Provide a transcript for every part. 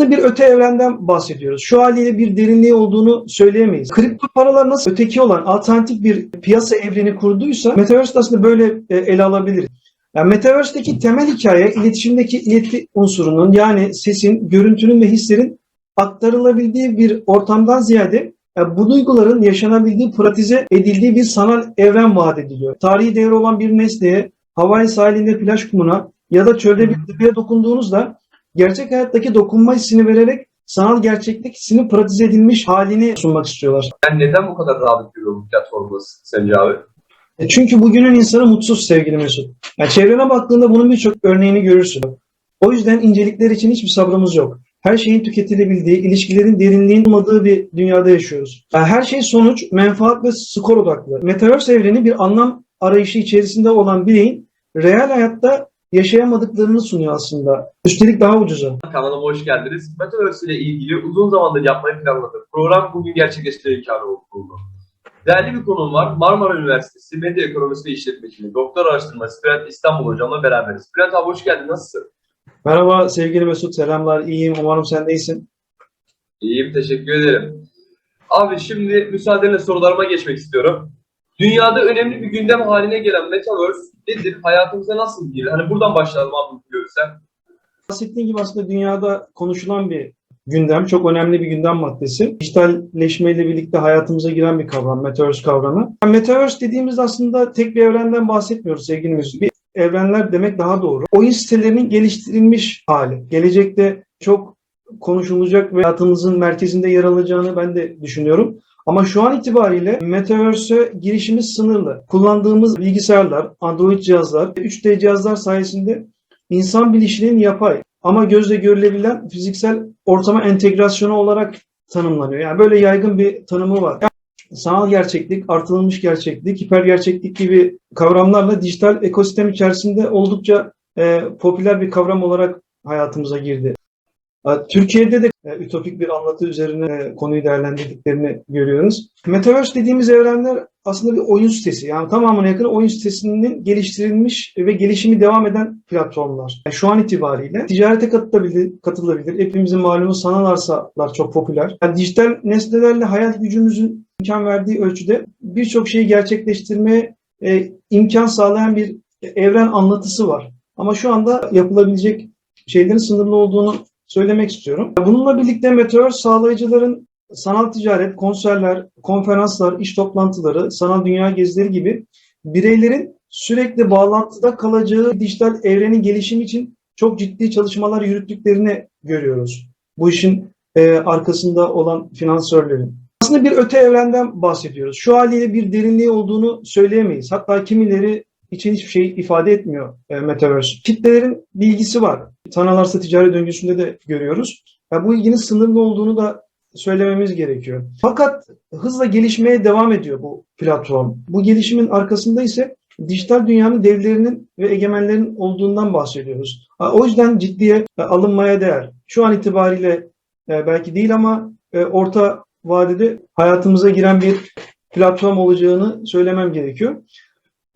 Aslında bir öte evrenden bahsediyoruz. Şu haliyle bir derinliği olduğunu söyleyemeyiz. Kripto paralar nasıl öteki olan alternatif bir piyasa evreni kurduysa Metaverse aslında böyle e, ele alabiliriz. Yani Metaverse'deki temel hikaye iletişimdeki ileti unsurunun yani sesin, görüntünün ve hislerin aktarılabildiği bir ortamdan ziyade yani bu duyguların yaşanabildiği, pratize edildiği bir sanal evren vaat ediliyor. Tarihi değeri olan bir nesneye, Hawaii sahilinde plaj kumuna ya da çölde bir tepeye dokunduğunuzda gerçek hayattaki dokunma hissini vererek sanal gerçeklik hissinin pratize edilmiş halini sunmak istiyorlar. Yani neden bu kadar rağbet görüyor bu platformda sence abi? E Çünkü bugünün insanı mutsuz sevgili Mesut. Yani çevrene baktığında bunun birçok örneğini görürsün. O yüzden incelikler için hiçbir sabrımız yok. Her şeyin tüketilebildiği, ilişkilerin derinliğinin olmadığı bir dünyada yaşıyoruz. Yani her şey sonuç, menfaat ve skor odaklı. Metaverse evreni bir anlam arayışı içerisinde olan bireyin real hayatta yaşayamadıklarını sunuyor aslında. Üstelik daha ucuza. Kanalıma hoş geldiniz. Metaverse ile ilgili uzun zamandır yapmayı planladığım program bugün gerçekleştirme imkanı buldu. Değerli bir konuğum var. Marmara Üniversitesi Medya Ekonomisi ve İşletmeciliği Doktor Araştırması Bülent İstanbul Hocam'la beraberiz. Bülent abi hoş geldin. Nasılsın? Merhaba sevgili Mesut, selamlar. İyiyim, umarım sen de iyisin. İyiyim, teşekkür ederim. Abi şimdi müsaadenle sorularıma geçmek istiyorum. Dünyada önemli bir gündem haline gelen Metaverse nedir? Hayatımıza nasıl girer? Hani buradan başlayalım abi görürsen. Bahsettiğim gibi aslında dünyada konuşulan bir gündem, çok önemli bir gündem maddesi. Dijitalleşmeyle birlikte hayatımıza giren bir kavram, Metaverse kavramı. Yani Metaverse dediğimiz aslında tek bir evrenden bahsetmiyoruz sevgili Mesut. Bir evrenler demek daha doğru. Oyun sitelerinin geliştirilmiş hali. Gelecekte çok konuşulacak ve hayatımızın merkezinde yer alacağını ben de düşünüyorum. Ama şu an itibariyle Metaverse'e girişimiz sınırlı. Kullandığımız bilgisayarlar, Android cihazlar, 3D cihazlar sayesinde insan bilişinin yapay ama gözle görülebilen fiziksel ortama entegrasyonu olarak tanımlanıyor. Yani böyle yaygın bir tanımı var. Sanal gerçeklik, artırılmış gerçeklik, hiper gerçeklik gibi kavramlarla dijital ekosistem içerisinde oldukça e, popüler bir kavram olarak hayatımıza girdi. Türkiye'de de e, ütopik bir anlatı üzerine e, konuyu değerlendirdiklerini görüyoruz. Metaverse dediğimiz evrenler aslında bir oyun sitesi. Yani tamamına yakın oyun sitesinin geliştirilmiş ve gelişimi devam eden platformlar. Yani şu an itibariyle ticarete katılabilir, katılabilir. Hepimizin malumu sanal arsalar çok popüler. Yani dijital nesnelerle hayal gücümüzün imkan verdiği ölçüde birçok şeyi gerçekleştirmeye e, imkan sağlayan bir evren anlatısı var. Ama şu anda yapılabilecek şeylerin sınırlı olduğunu söylemek istiyorum. Bununla birlikte Metaverse sağlayıcıların sanal ticaret, konserler, konferanslar, iş toplantıları, sanal dünya gezileri gibi bireylerin sürekli bağlantıda kalacağı dijital evrenin gelişimi için çok ciddi çalışmalar yürüttüklerini görüyoruz. Bu işin e, arkasında olan finansörlerin. Aslında bir öte evrenden bahsediyoruz. Şu haliyle bir derinliği olduğunu söyleyemeyiz. Hatta kimileri için hiçbir şey ifade etmiyor e, Metaverse. Kitlelerin bilgisi var. Sanal ticari döngüsünde de görüyoruz. Yani bu ilginin sınırlı olduğunu da söylememiz gerekiyor. Fakat hızla gelişmeye devam ediyor bu platform. Bu gelişimin arkasında ise dijital dünyanın devlerinin ve egemenlerin olduğundan bahsediyoruz. O yüzden ciddiye alınmaya değer. Şu an itibariyle e, belki değil ama e, orta vadede hayatımıza giren bir platform olacağını söylemem gerekiyor.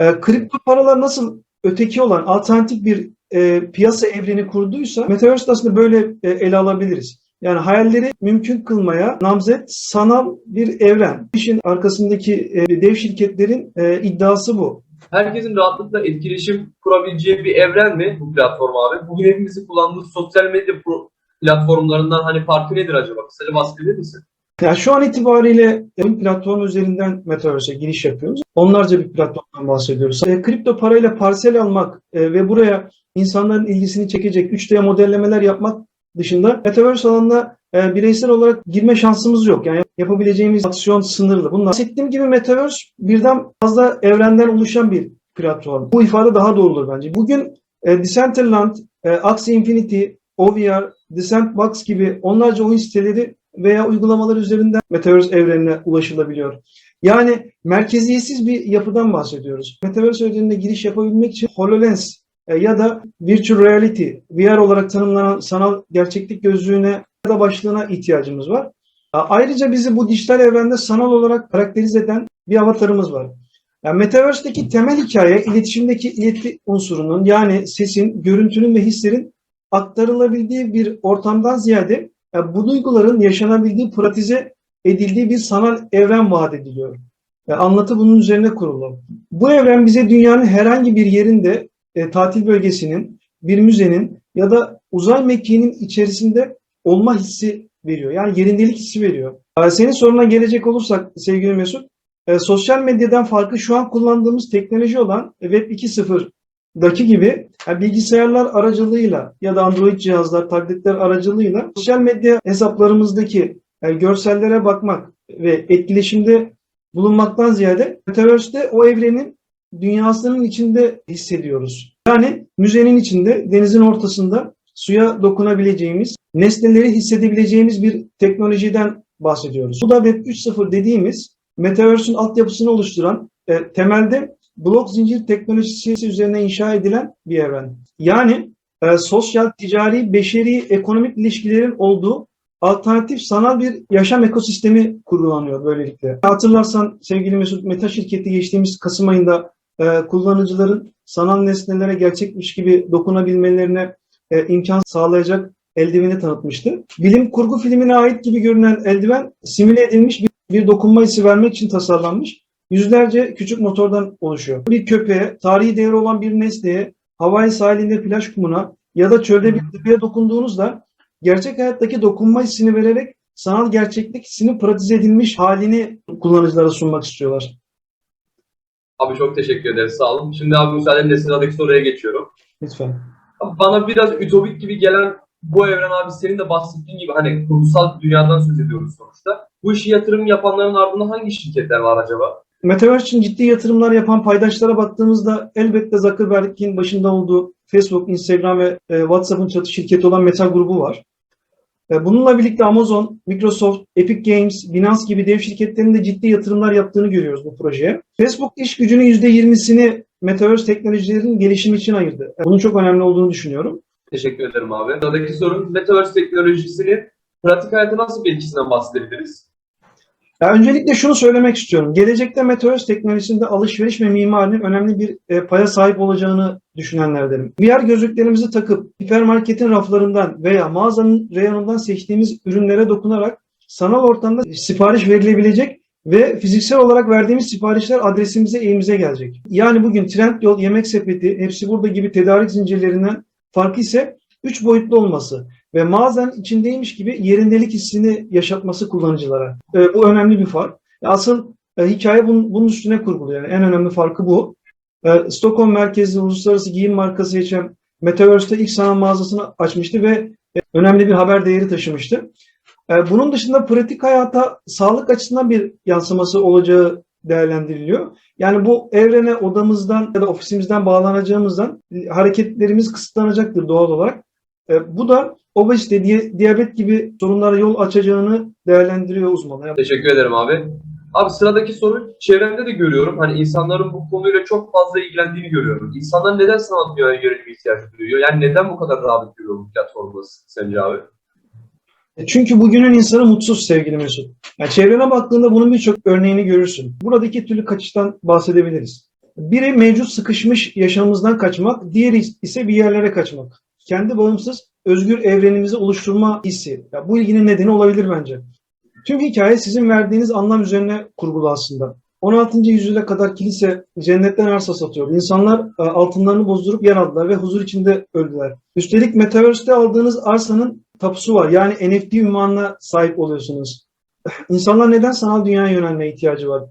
E, kripto paralar nasıl öteki olan alternatif bir e, piyasa evreni kurduysa Metaverse aslında böyle e, ele alabiliriz. Yani hayalleri mümkün kılmaya namzet sanal bir evren. İşin arkasındaki e, dev şirketlerin e, iddiası bu. Herkesin rahatlıkla etkileşim kurabileceği bir evren mi bu platform abi? Bugün hepimizin kullandığı sosyal medya platformlarından hani farkı nedir acaba? Kısaca bahsedebilir misin? Yani şu an itibariyle oyun platformu üzerinden Metaverse'e giriş yapıyoruz. Onlarca bir platformdan bahsediyoruz. E, kripto parayla parsel almak e, ve buraya insanların ilgisini çekecek 3D modellemeler yapmak dışında Metaverse alanına e, bireysel olarak girme şansımız yok. Yani yapabileceğimiz aksiyon sınırlı. Bunlar bahsettiğim gibi Metaverse birden fazla evrenden oluşan bir platform. Bu ifade daha doğrudur bence. Bugün e, Decentraland, e, Axie Infinity, OVR, The Sandbox gibi onlarca oyun siteleri veya uygulamalar üzerinden Metaverse evrenine ulaşılabiliyor. Yani merkeziyetsiz bir yapıdan bahsediyoruz. Metaverse evrenine giriş yapabilmek için HoloLens e, ya da Virtual Reality, VR olarak tanımlanan sanal gerçeklik gözlüğüne ya da başlığına ihtiyacımız var. Ayrıca bizi bu dijital evrende sanal olarak karakterize eden bir avatarımız var. Yani Metaverse'deki temel hikaye iletişimdeki ileti unsurunun yani sesin, görüntünün ve hislerin aktarılabildiği bir ortamdan ziyade Yani bu duyguların yaşanabildiği, pratize edildiği bir sanal evren vaat ediliyor. Yani anlatı bunun üzerine kurulu. Bu evren bize dünyanın herhangi bir yerinde e, tatil bölgesinin, bir müzenin ya da uzay mekiğinin içerisinde olma hissi veriyor. Yani yerindelik hissi veriyor. E, senin soruna gelecek olursak sevgili Mesut, e, sosyal medyadan farklı şu an kullandığımız teknoloji olan Web 2.0'daki gibi yani bilgisayarlar aracılığıyla ya da Android cihazlar, tabletler aracılığıyla sosyal medya hesaplarımızdaki yani görsellere bakmak ve etkileşimde bulunmaktan ziyade Metaverse'de o evrenin dünyasının içinde hissediyoruz. Yani müzenin içinde, denizin ortasında suya dokunabileceğimiz, nesneleri hissedebileceğimiz bir teknolojiden bahsediyoruz. Bu da Web 3.0 dediğimiz Metaverse'ün altyapısını oluşturan e, temelde blok zincir teknolojisi üzerine inşa edilen bir evren. Yani e, sosyal, ticari, beşeri, ekonomik ilişkilerin olduğu alternatif sanal bir yaşam ekosistemi kurgulanıyor böylelikle. Hatırlarsan sevgili Mesut Meta şirketi geçtiğimiz Kasım ayında e, kullanıcıların sanal nesnelere gerçekmiş gibi dokunabilmelerine e, imkan sağlayacak eldiveni tanıtmıştı. Bilim kurgu filmine ait gibi görünen eldiven simüle edilmiş bir, bir dokunma hissi vermek için tasarlanmış. Yüzlerce küçük motordan oluşuyor. Bir köpeğe, tarihi değeri olan bir nesneye, Hawaii sahilinde plaj kumuna ya da çölde bir tepeye dokunduğunuzda gerçek hayattaki dokunma hissini vererek sanal gerçeklik hissinin pratize edilmiş halini kullanıcılara sunmak istiyorlar. Abi çok teşekkür ederiz. Sağ olun. Şimdi abi müsaadenle sıradaki soruya geçiyorum. Lütfen. Bana biraz ütopik gibi gelen bu evren abi senin de bahsettiğin gibi hani kurumsal bir dünyadan söz ediyoruz sonuçta. Bu işi yatırım yapanların ardında hangi şirketler var acaba? Metaverse için ciddi yatırımlar yapan paydaşlara baktığımızda elbette Zuckerberg'in başında olduğu Facebook, Instagram ve e, WhatsApp'ın çatı şirketi olan Meta grubu var. E, bununla birlikte Amazon, Microsoft, Epic Games, Binance gibi dev şirketlerin de ciddi yatırımlar yaptığını görüyoruz bu projeye. Facebook iş gücünün %20'sini Metaverse teknolojilerinin gelişimi için ayırdı. E, Bunun çok önemli olduğunu düşünüyorum. Teşekkür ederim abi. Sıradaki sorum Metaverse teknolojisinin pratik hayata nasıl bir etkisinden bahsedebiliriz? Ya öncelikle şunu söylemek istiyorum. Gelecekte Metaverse teknolojisinde alışveriş ve mimarinin önemli bir e, paya sahip olacağını düşünenlerdenim. VR gözlüklerimizi takıp hipermarketin raflarından veya mağazanın reyonundan seçtiğimiz ürünlere dokunarak sanal ortamda sipariş verilebilecek ve fiziksel olarak verdiğimiz siparişler adresimize, evimize gelecek. Yani bugün Trendyol, Yemek Sepeti, hepsi burada gibi tedarik zincirlerinden farkı ise 3 boyutlu olması ve mağazanın içindeymiş gibi yerindelik hissini yaşatması kullanıcılara. E, bu önemli bir fark. Asıl e, hikaye bunun, bunun üstüne kurguluyor. Yani en önemli farkı bu. E, Stockholm merkezli uluslararası giyim markası için Metaverse'te ilk sanal mağazasını açmıştı ve e, önemli bir haber değeri taşımıştı. E, bunun dışında pratik hayata sağlık açısından bir yansıması olacağı değerlendiriliyor. Yani bu evrene odamızdan ya da ofisimizden bağlanacağımızdan e, hareketlerimiz kısıtlanacaktır doğal olarak. E, bu da obezite, di- diyabet gibi sorunlara yol açacağını değerlendiriyor uzmanlar. Teşekkür ederim abi. Abi sıradaki soru çevremde de görüyorum. Hani insanların bu konuyla çok fazla ilgilendiğini görüyorum. İnsanlar neden sanat dünyaya yönelik bir ihtiyaç duyuyor? Yani neden bu kadar rağbet görüyor bu platformda sence abi? E, Çünkü bugünün insanı mutsuz sevgili Mesut. Yani çevrene baktığında bunun birçok örneğini görürsün. Burada iki türlü kaçıştan bahsedebiliriz. Biri mevcut sıkışmış yaşamımızdan kaçmak, diğeri ise bir yerlere kaçmak. Kendi bağımsız, özgür evrenimizi oluşturma hissi. Ya bu ilginin nedeni olabilir bence. Tüm hikaye sizin verdiğiniz anlam üzerine kurgulu aslında. 16. yüzyıla kadar kilise cennetten arsa satıyor. İnsanlar e, altınlarını bozdurup yer aldılar ve huzur içinde öldüler. Üstelik Metaverse'te aldığınız arsanın tapusu var. Yani NFT ünvanına sahip oluyorsunuz. İnsanlar neden sanal dünyaya yönelmeye ihtiyacı var?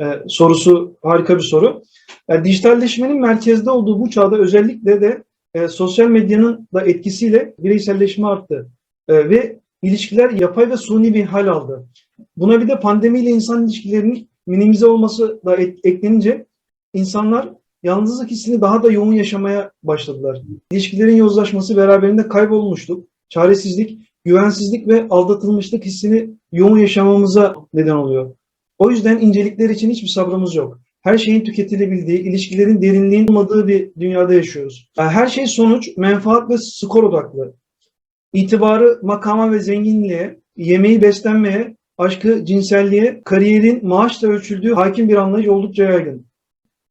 Ee, sorusu harika bir soru. Yani dijitalleşmenin merkezde olduğu bu çağda özellikle de e, sosyal medyanın da etkisiyle bireyselleşme arttı. E, ve ilişkiler yapay ve suni bir hal aldı. Buna bir de pandemiyle insan ilişkilerinin minimize olması da ek- eklenince insanlar yalnızlık hissini daha da yoğun yaşamaya başladılar. İlişkilerin yozlaşması beraberinde kaybolmuşluk, çaresizlik, güvensizlik ve aldatılmışlık hissini yoğun yaşamamıza neden oluyor. O yüzden incelikler için hiçbir sabrımız yok. Her şeyin tüketilebildiği, ilişkilerin derinliğinin olmadığı bir dünyada yaşıyoruz. Yani Her şey sonuç, menfaat ve skor odaklı. İtibarı makama ve zenginliğe, yemeği beslenmeye, aşkı cinselliğe, kariyerin maaşla ölçüldüğü hakim bir anlayış oldukça yaygın.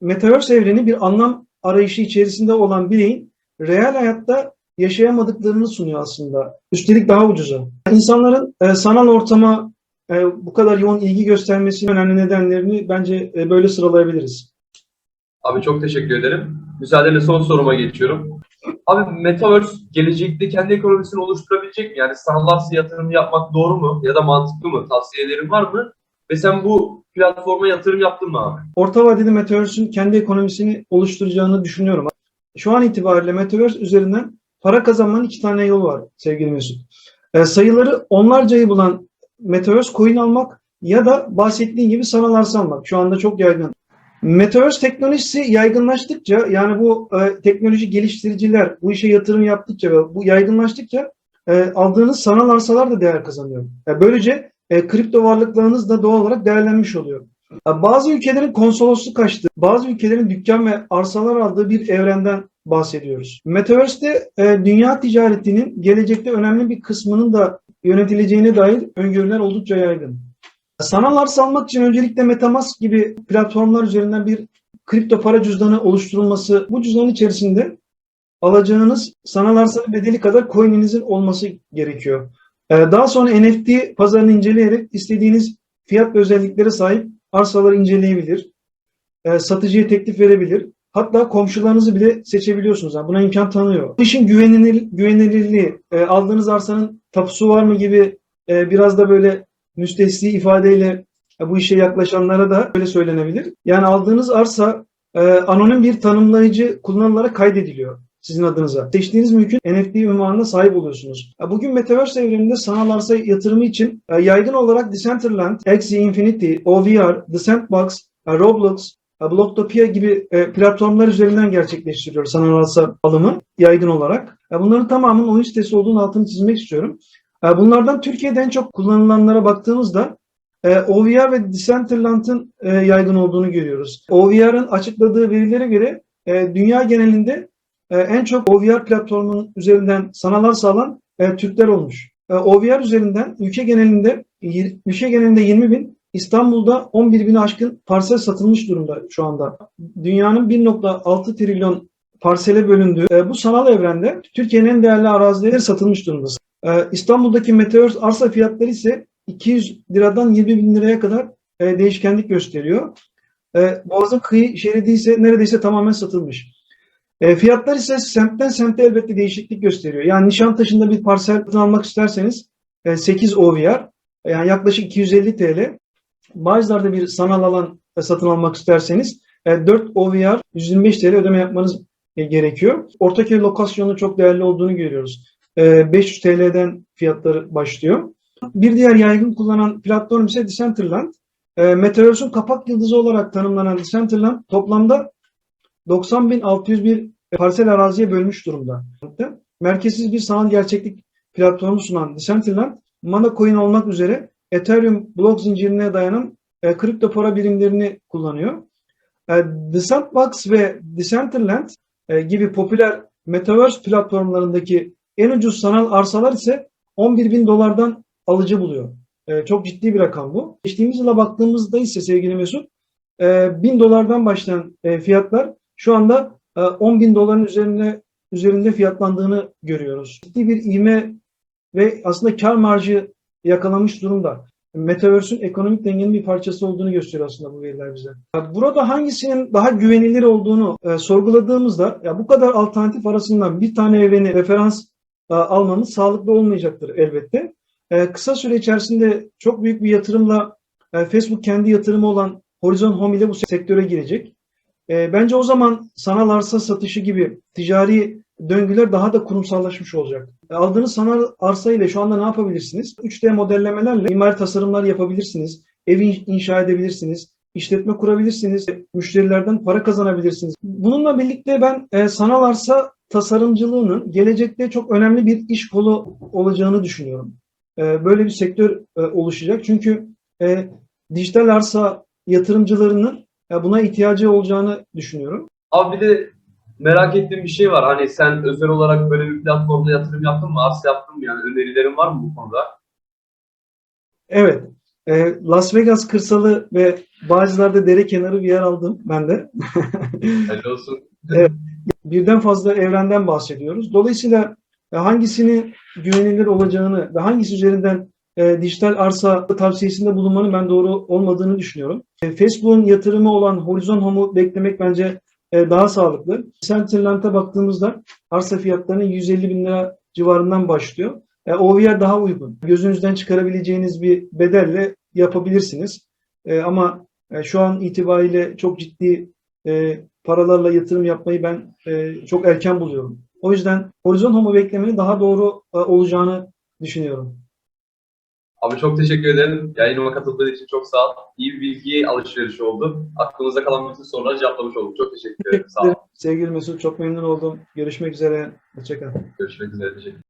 Metaverse evreni bir anlam arayışı içerisinde olan bireyin real hayatta yaşayamadıklarını sunuyor aslında. Üstelik daha ucuza. İnsanların e, sanal ortama e, bu kadar yoğun ilgi göstermesinin önemli nedenlerini bence e, böyle sıralayabiliriz. Abi çok teşekkür ederim. Müsaadenle son soruma geçiyorum. Abi Metaverse gelecekte kendi ekonomisini oluşturabilecek mi? Yani sanal yatırım yapmak doğru mu? Ya da mantıklı mı? Tavsiyelerin var mı? Ve sen bu platforma yatırım yaptın mı abi? Orta vadeli Metaverse'ün kendi ekonomisini oluşturacağını düşünüyorum. Şu an itibariyle Metaverse üzerinden para kazanmanın iki tane yolu var sevgili Mesut. E, sayıları onlarcayı bulan Metaverse coin almak ya da bahsettiğin gibi sanal arsa almak. Şu anda çok yaygın. Metaverse teknolojisi yaygınlaştıkça yani bu e, teknoloji geliştiriciler bu işe yatırım yaptıkça ve bu yaygınlaştıkça e, aldığınız sanal arsalar da değer kazanıyor. E, böylece e, kripto varlıklarınız da doğal olarak değerlenmiş oluyor. E, Bazı ülkelerin konsolosluk açtığı, bazı ülkelerin dükkan ve arsalar aldığı bir evrenden bahsediyoruz. Metaverse'de e, dünya ticaretinin gelecekte önemli bir kısmının da yönetileceğine dair öngörüler oldukça yaygın. Sanal arsa için öncelikle Metamask gibi platformlar üzerinden bir kripto para cüzdanı oluşturulması, bu cüzdanın içerisinde alacağınız sanal arsanın bedeli kadar coin'inizin olması gerekiyor. Ee, Daha sonra NFT pazarını inceleyerek istediğiniz fiyat ve özelliklere sahip arsaları inceleyebilir, e, satıcıya teklif verebilir. Hatta komşularınızı bile seçebiliyorsunuz. Yani buna imkan tanıyor. İşin güvenilir, güvenilirliği, e, aldığınız arsanın tapusu var mı gibi e, biraz da böyle müstesni ifadeyle e, bu işe yaklaşanlara da böyle söylenebilir. Yani aldığınız arsa e, anonim bir tanımlayıcı kullanılarak kaydediliyor sizin adınıza. Seçtiğiniz mülkün NFT ünvanına sahip oluyorsunuz. E, Bugün Metaverse evreninde sanal arsa yatırımı için e, yaygın olarak Decentraland, Axie Infinity, OVR, The Sandbox, e, Roblox, Blocktopia gibi e, platformlar üzerinden gerçekleştiriyor sanal arsa alımı yaygın olarak. Bunların tamamının oyun sitesi olduğunu altını çizmek istiyorum. Bunlardan Türkiye'de en çok kullanılanlara baktığımızda e, OVR ve Decentraland'ın e, yaygın olduğunu görüyoruz. OVR'ın açıkladığı verilere göre dünya genelinde en çok OVR platformunun üzerinden sanal arsa alan e, Türkler olmuş. OVR üzerinden ülke genelinde ülke genelinde 20 bin, İstanbul'da 11 bini aşkın parsel satılmış durumda şu anda. Dünyanın 1.6 trilyon parsele bölündüğü e, bu sanal evrende Türkiye'nin en değerli arazileri satılmış durumda. E, İstanbul'daki Meteor arsa fiyatları ise 200 liradan 20 bin liraya kadar e, değişkenlik gösteriyor. Boğaz'ın kıyı şeridi ise neredeyse tamamen satılmış. Fiyatlar ise semtten semte elbette değişiklik gösteriyor. Yani Nişantaşı'nda bir parsel almak isterseniz e, 8 OVR yani yaklaşık 250 TL. Bağcılar'da bir sanal alan e, satın almak isterseniz e, 4 OVR 125 TL ödeme yapmanız e, gerekiyor. Ortaköy lokasyonu çok değerli olduğunu görüyoruz. E, 500 TL'den fiyatları başlıyor. Bir diğer yaygın kullanan platform ise Decentraland. E, Metaverse'ün kapak yıldızı olarak tanımlanan Decentraland toplamda 90.601 parsel araziye bölmüş durumda. Merkezsiz bir sanal gerçeklik platformu sunan Decentraland, Mana Coin olmak üzere Ethereum blok zincirine dayanan e, kripto para birimlerini kullanıyor. E, The Sandbox ve Decentraland e, gibi popüler Metaverse platformlarındaki en ucuz sanal arsalar ise 11 bin dolardan alıcı buluyor. E, çok ciddi bir rakam bu. Geçtiğimiz yıla baktığımızda ise sevgili Mesut, e, 1000 dolardan başlayan e, fiyatlar şu anda e, 10 bin doların üzerine üzerinde fiyatlandığını görüyoruz. Ciddi bir ivme ve aslında kar marjı yakalamış durumda. Metaverse'ün ekonomik dengenin bir parçası olduğunu gösteriyor aslında bu veriler bize. Burada hangisinin daha güvenilir olduğunu e, sorguladığımızda ya bu kadar alternatif arasından bir tane evreni referans e, almamız sağlıklı olmayacaktır elbette. E, kısa süre içerisinde çok büyük bir yatırımla e, Facebook kendi yatırımı olan Horizon Home ile bu sektöre girecek. E, bence o zaman sanal arsa satışı gibi ticari döngüler daha da kurumsallaşmış olacak. E, Aldığınız sanal arsa ile şu anda ne yapabilirsiniz? 3D modellemelerle mimari tasarımlar yapabilirsiniz, ev in- inşa edebilirsiniz, işletme kurabilirsiniz, müşterilerden para kazanabilirsiniz. Bununla birlikte ben e, sanal arsa tasarımcılığının gelecekte çok önemli bir iş kolu olacağını düşünüyorum. E, böyle bir sektör e, oluşacak. Çünkü e, dijital arsa yatırımcılarının e, buna ihtiyacı olacağını düşünüyorum. Abi bir de merak ettiğim bir şey var. Hani sen özel olarak böyle bir platformda yatırım yaptın mı? Arsa yaptın mı? Yani önerilerin var mı bu konuda? Evet. e, Las Vegas kırsalı ve Bağcılar'da dere kenarı bir yer aldım ben de. Helal olsun. Birden fazla evrenden bahsediyoruz. Dolayısıyla e, hangisinin güvenilir olacağını ve hangisi üzerinden e, dijital arsa tavsiyesinde bulunmanın ben doğru olmadığını düşünüyorum. E, Facebook'un yatırımı olan Horizon Home'u beklemek bence e, daha sağlıklı. Centerland'a baktığımızda arsa fiyatlarının 150 bin lira civarından başlıyor. E, OVR daha uygun. Gözünüzden çıkarabileceğiniz bir bedelle yapabilirsiniz. E, ama e, şu an itibariyle çok ciddi e, paralarla yatırım yapmayı ben e, çok erken buluyorum. O yüzden Horizon Home'u beklemenin daha doğru e, olacağını düşünüyorum. Abi çok teşekkür ederim. Yayınıma katıldığın için çok sağ ol. İyi bir bilgi alışverişi oldu. Aklınızda kalan bütün soruları cevaplamış olduk. Çok teşekkür ederim. Sağ ol. Sevgili Mesut çok memnun oldum. Görüşmek üzere. Hoşçakal. Görüşmek üzere. Teşekkür